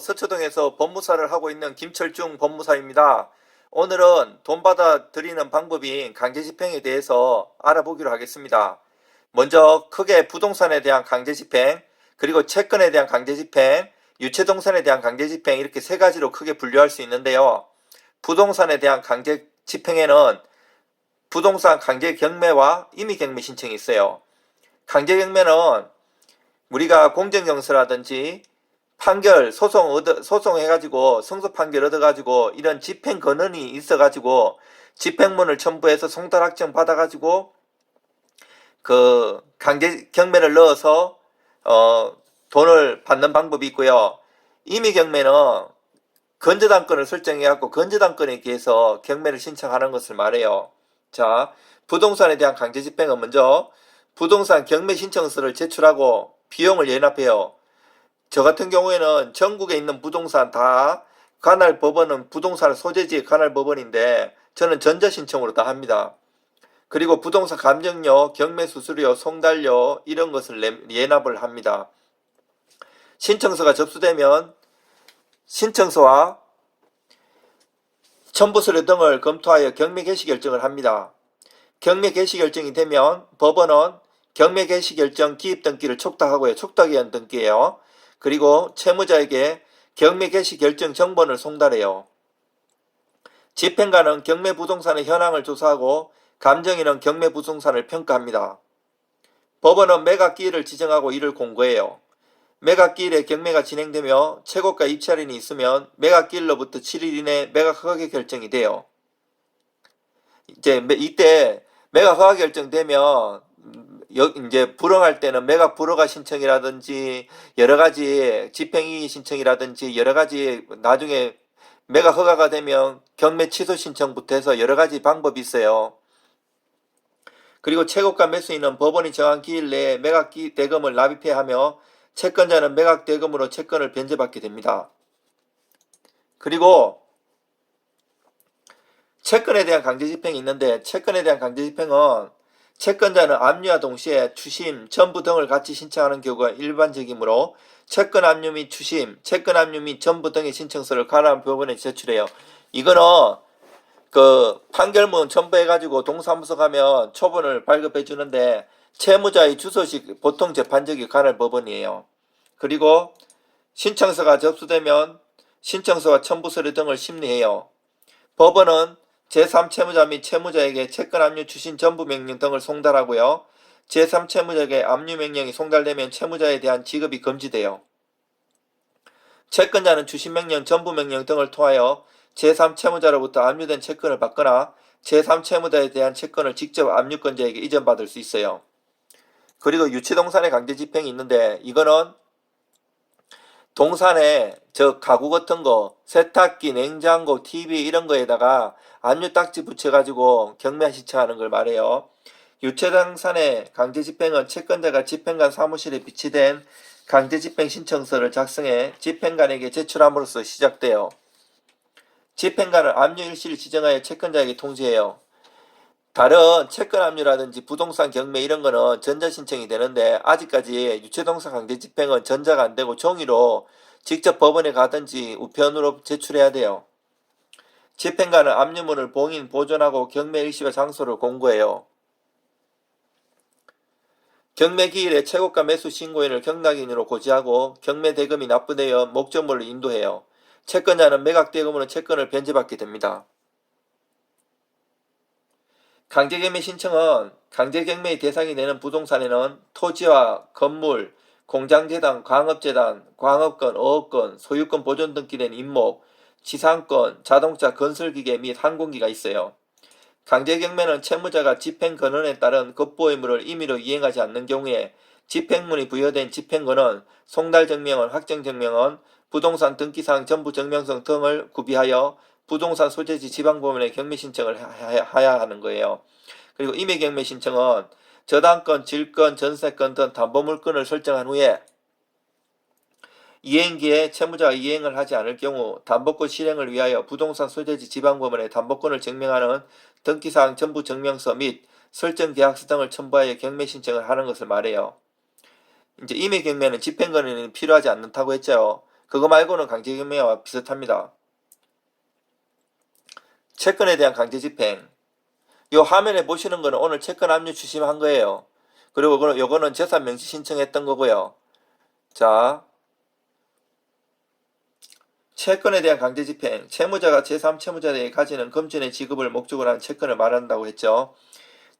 서초동에서 법무사를 하고 있는 김철중 법무사입니다. 오늘은 돈 받아 드리는 방법인 강제집행에 대해서 알아보기로 하겠습니다. 먼저 크게 부동산에 대한 강제집행, 그리고 채권에 대한 강제집행, 유체동산에 대한 강제집행 이렇게 세 가지로 크게 분류할 수 있는데요. 부동산에 대한 강제집행에는 부동산 강제경매와 임의경매 신청이 있어요. 강제경매는 우리가 공정정서라든지 판결 소송 얻어 소송해가지고 승소 판결 얻어가지고 이런 집행 권한이 있어가지고 집행문을 첨부해서 송달확정 받아가지고 그 강제 경매를 넣어서 어 돈을 받는 방법이 있고요. 임의 경매는 건저당권을 설정해갖고 건저당권에 의해서 경매를 신청하는 것을 말해요. 자, 부동산에 대한 강제 집행은 먼저 부동산 경매 신청서를 제출하고 비용을 연합해요. 저 같은 경우에는 전국에 있는 부동산 다 관할 법원은 부동산 소재지 관할 법원인데 저는 전자 신청으로 다 합니다. 그리고 부동산 감정료, 경매 수수료, 송달료 이런 것을 내- 예납을 합니다. 신청서가 접수되면 신청서와 첨부서류 등을 검토하여 경매 개시 결정을 합니다. 경매 개시 결정이 되면 법원은 경매 개시 결정 기입 등기를 촉탁하고요. 촉탁위원 등기예요. 그리고 채무자에게 경매 개시 결정 정본을 송달해요. 집행관은 경매 부동산의 현황을 조사하고 감정인은 경매 부동산을 평가합니다. 법원은 매각 기일을 지정하고 이를 공고해요. 매각 기일에 경매가 진행되며 최고가 입찰인이 있으면 매각 기일로부터 7일 이내 매각 허가 결정이 돼요. 이제 매- 이때 매각 허가 결정되면 이제 불허할 때는 매각 불허가 신청이라든지 여러 가지 집행이의 신청이라든지 여러 가지 나중에 매각 허가가 되면 경매 취소 신청부터 해서 여러 가지 방법이 있어요. 그리고 최고가 매수인은 법원이 정한 기일 내에 매각 기- 대금을 납입해야 하며 채권자는 매각 대금으로 채권을 변제받게 됩니다. 그리고 채권에 대한 강제 집행이 있는데 채권에 대한 강제 집행은 채권자는 압류와 동시에 추심, 전부 등을 같이 신청하는 경우가 일반적이므로 채권 압류 및 추심, 채권 압류 및 전부 등의 신청서를 관할 법원에 제출해요. 이거는 그 판결문 첨부해가지고 동사무소 가면 초본을 발급해 주는데 채무자의 주소식 보통 재판적이 관할 법원이에요. 그리고 신청서가 접수되면 신청서와 첨부서류 등을 심리해요. 법원은 제3채무자 및 채무자에게 채권 압류 추신 전부 명령 등을 송달하고요. 제3채무자에게 압류 명령이 송달되면 채무자에 대한 지급이 금지돼요. 채권자는 추신 명령, 전부 명령 등을 통하여 제3채무자로부터 압류된 채권을 받거나 제3채무자에 대한 채권을 직접 압류권자에게 이전받을 수 있어요. 그리고 유치동산의 강제 집행이 있는데 이거는 동산에 저 가구 같은 거 세탁기, 냉장고, TV 이런 거에다가 압류 딱지 붙여가지고 경매 신청하는 걸 말해요. 유체동산의 강제 집행은 채권자가 집행관 사무실에 비치된 강제 집행 신청서를 작성해 집행관에게 제출함으로써 시작돼요. 집행관은 압류 일시를 지정하여 채권자에게 통지해요. 다른 채권 압류라든지 부동산 경매 이런 거는 전자 신청이 되는데 아직까지 유체동산 강제 집행은 전자가 안 되고 종이로 직접 법원에 가든지 우편으로 제출해야 돼요. 집행관은 압류문을 봉인 보존하고 경매 일시와 장소를 공고해요. 경매 기일에 최고가 매수 신고인을 경락인으로 고지하고 경매 대금이 납부되어 목적물로 인도해요. 채권자는 매각 대금으로 채권을 변제받게 됩니다. 강제경매 신청은 강제경매의 대상이 되는 부동산에는 토지와 건물, 공장재단, 광업재단, 광업권, 어업권, 소유권 보존 등기된 임목, 지상권, 자동차 건설기계 및 항공기가 있어요. 강제경매는 채무자가 집행 권한에 따른 급보 의무를 임의로 이행하지 않는 경우에 집행문이 부여된 집행권은 송달증명원, 확정증명원, 부동산 등기사항 전부 증명성 등을 구비하여 부동산 소재지 지방법원에 경매 신청을 하- 해야 하는 거예요. 그리고 임의 경매 신청은 저당권, 질권, 전세권 등 담보물권을 설정한 후에 이행기에 채무자가 이행을 하지 않을 경우 담보권 실행을 위하여 부동산 소재지 지방법원에 담보권을 증명하는 등기사항 전부 증명서 및 설정 계약서 등을 첨부하여 경매 신청을 하는 것을 말해요. 이제 임의 경매는 집행권은 필요하지 않다고 했죠. 그거 말고는 강제 경매와 비슷합니다. 채권에 대한 강제 집행. 요 화면에 보시는 거는 오늘 채권 압류 추심한 거예요. 그리고 요거는- 재산 명시 신청했던 거고요. 자, 채권에 대한 강제 집행. 채무자가 제3채무자에게 가지는 금전의 지급을 목적으로 한 채권을 말한다고 했죠.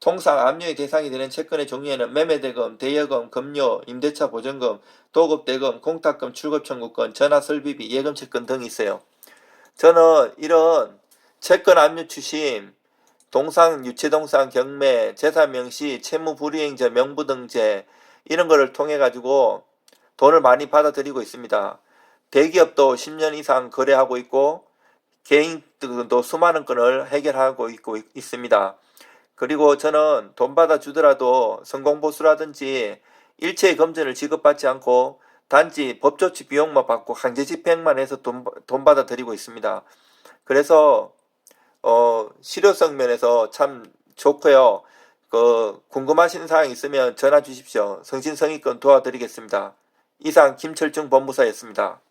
통상 압류의 대상이 되는 채권의 종류에는 매매대금, 대여금, 금료, 임대차 보증금, 도급대금, 공탁금, 출급청구권, 전화설비비, 예금채권 등이 있어요. 저는 이런 채권 압류 추심, 동상, 유체동상 경매, 재산명시, 채무불이행자, 명부등재 이런 거를 통해 가지고 돈을 많이 받아들이고 있습니다. 대기업도 10년 이상 거래하고 있고 개인들도 수많은 건을 해결하고 있고 있- 있습니다. 그리고 저는 돈 받아 주더라도 성공보수라든지 일체의 검전을 지급받지 않고 단지 법조치 비용만 받고 강제 집행만 해서 돈, 돈 받아 드리고 있습니다. 그래서 어, 실효성 면에서 참 좋고요. 그 궁금하신 사항 있으면 전화 주십시오. 성신성의껏 도와드리겠습니다. 이상 김철중 법무사였습니다.